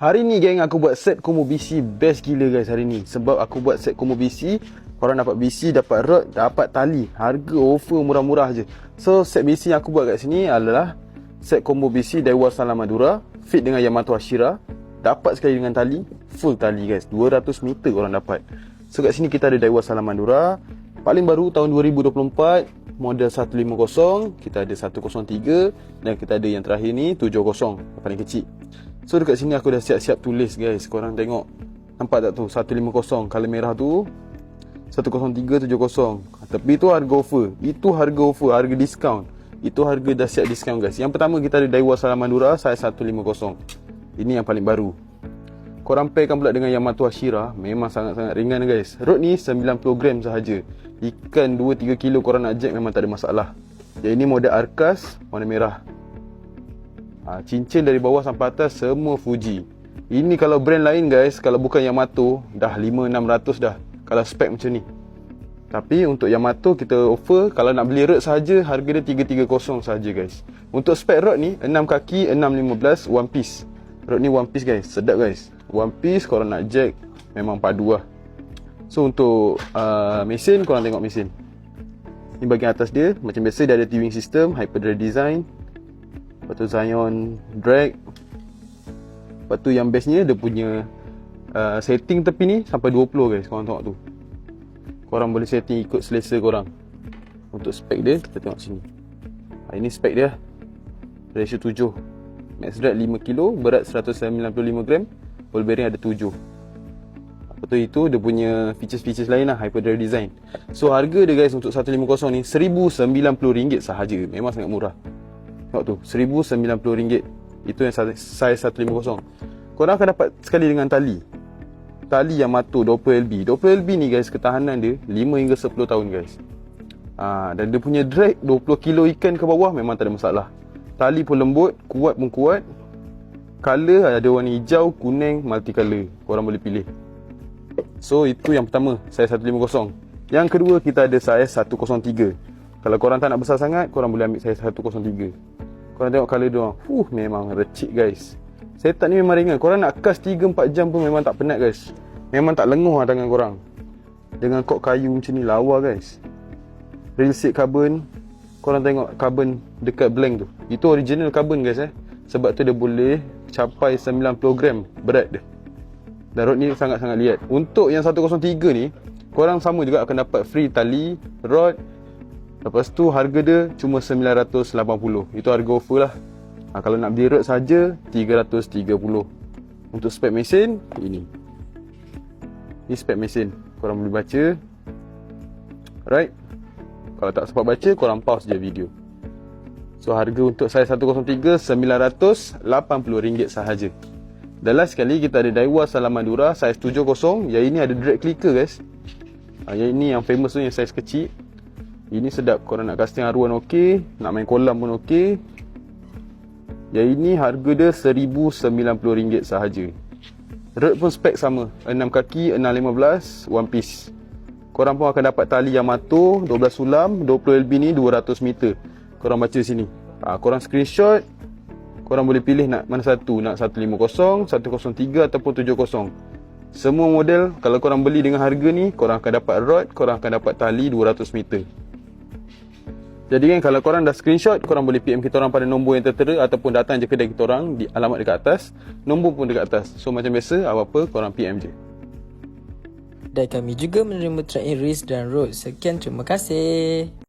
Hari ni geng aku buat set combo BC best gila guys hari ni. Sebab aku buat set combo BC Korang dapat BC, dapat rod, dapat tali. Harga offer murah-murah je. So set BC yang aku buat kat sini adalah Set combo BC Daiwa Salam Madura Fit dengan Yamato Ashira Dapat sekali dengan tali Full tali guys. 200 meter korang dapat. So kat sini kita ada Daiwa Salam Madura. Paling baru tahun 2024 Model 150 Kita ada 103 Dan kita ada yang terakhir ni 70 Yang paling kecil So dekat sini aku dah siap-siap tulis guys. Korang tengok. Nampak tak tu? 150 Color merah tu 10370 Tapi tu harga offer. Itu harga offer Harga diskaun Itu harga dah siap diskaun guys. Yang pertama kita ada Daiwa Salam Madura Size 150 Ini yang paling baru. Korang pairkan pula dengan Yamato Ashira Memang sangat-sangat ringan guys. Rod ni 90 gram sahaja. Ikan 2-3 kilo korang nak jack memang tak ada masalah. Yang ini model Arkas Warna merah ha, Cincin dari bawah sampai atas semua Fuji. Ini kalau brand lain guys Kalau bukan Yamato Dah 5-600 dah. Kalau spek macam ni. Tapi untuk Yamato kita offer Kalau nak beli rod sahaja Harga dia 330 sahaja guys. Untuk spek rod ni 6 kaki 615 one piece. Rod ni one piece guys. Sedap guys. One piece korang nak jack Memang padu lah. So untuk uh, mesin korang tengok mesin. Ni bahagian atas dia. Macam biasa dia ada T-wing system Hyperdrive design Lepas tu Zion drag. Lepas tu yang bestnya dia punya uh, Setting tepi ni sampai 20 guys Korang tengok tu. Korang boleh setting ikut selesa korang. Untuk spek dia kita tengok sini. Ha, Ini spek dia. Ratio 7 Max drag 5 kg Berat 195 gram. Ball bearing ada 7 Lepas tu itu dia punya features-features lain lah Hyperdrive design. So harga dia guys untuk 150 ni RM1090 sahaja. Memang sangat murah Tengok tu RM1090 Itu yang size 150 Korang akan dapat sekali dengan tali. Tali yang matu 20LB 20LB ni guys ketahanan dia 5 hingga 10 tahun guys. Ha, Dan dia punya drag 20 kilo ikan ke bawah memang tak ada masalah. Tali pun lembut Kuat pun kuat. Color ada warna hijau, kuning, multicolor Korang boleh pilih. So itu yang pertama Size 150 Yang kedua kita ada size 103 Kalau korang tak nak besar sangat Korang boleh ambil size 103 Korang tengok color dia Fuh memang recik guys. Setup ni memang ringan. Korang nak cast 3-4 jam pun memang tak penat guys. Memang tak lenguh lah tangan korang. Dengan kok kayu macam ni lawa guys. Real seat carbon Korang tengok carbon dekat blank tu. Itu original carbon guys eh. Sebab tu dia boleh capai 90 gram berat dia. Dan rod ni sangat-sangat liat. Untuk yang 103 ni Korang sama juga akan dapat free tali, rod Lepas tu harga dia cuma 980 Itu harga offer lah. Ha, Kalau nak beli rod saja 330 Untuk spek mesin Ini. Ni spek mesin. Korang boleh baca. Right Kalau tak sempat baca Korang pause je video. So harga untuk saiz 103 RM980 sahaja. Dan last sekali kita ada Daiwa Salam Madura saiz 70 Yang ini ada drag clicker guys. Ha, Yang ini yang famous tu yang saiz kecil Ini sedap. Korang nak casting haruan ok. Nak main kolam pun ok. Yang ini harga dia RM1090 sahaja. Rod pun spek sama. 6 kaki, 615, one piece. Korang pun akan dapat tali Yamato 12 sulam, 20 LB ni 200 meter. Korang baca sini. Ha, Korang screenshot. Korang boleh pilih nak mana satu. Nak 150, 103 ataupun 70 Semua model Kalau korang beli dengan harga ni Korang akan dapat rod Korang akan dapat tali 200 meter jadi kan kalau korang dah screenshot Korang boleh PM kita orang pada nombor yang tertera Ataupun datang je kedai kita orang Di alamat dekat atas Nombor pun dekat atas So macam biasa Apa-apa korang PM je Dan kami juga menerima in race dan road. Sekian terima kasih.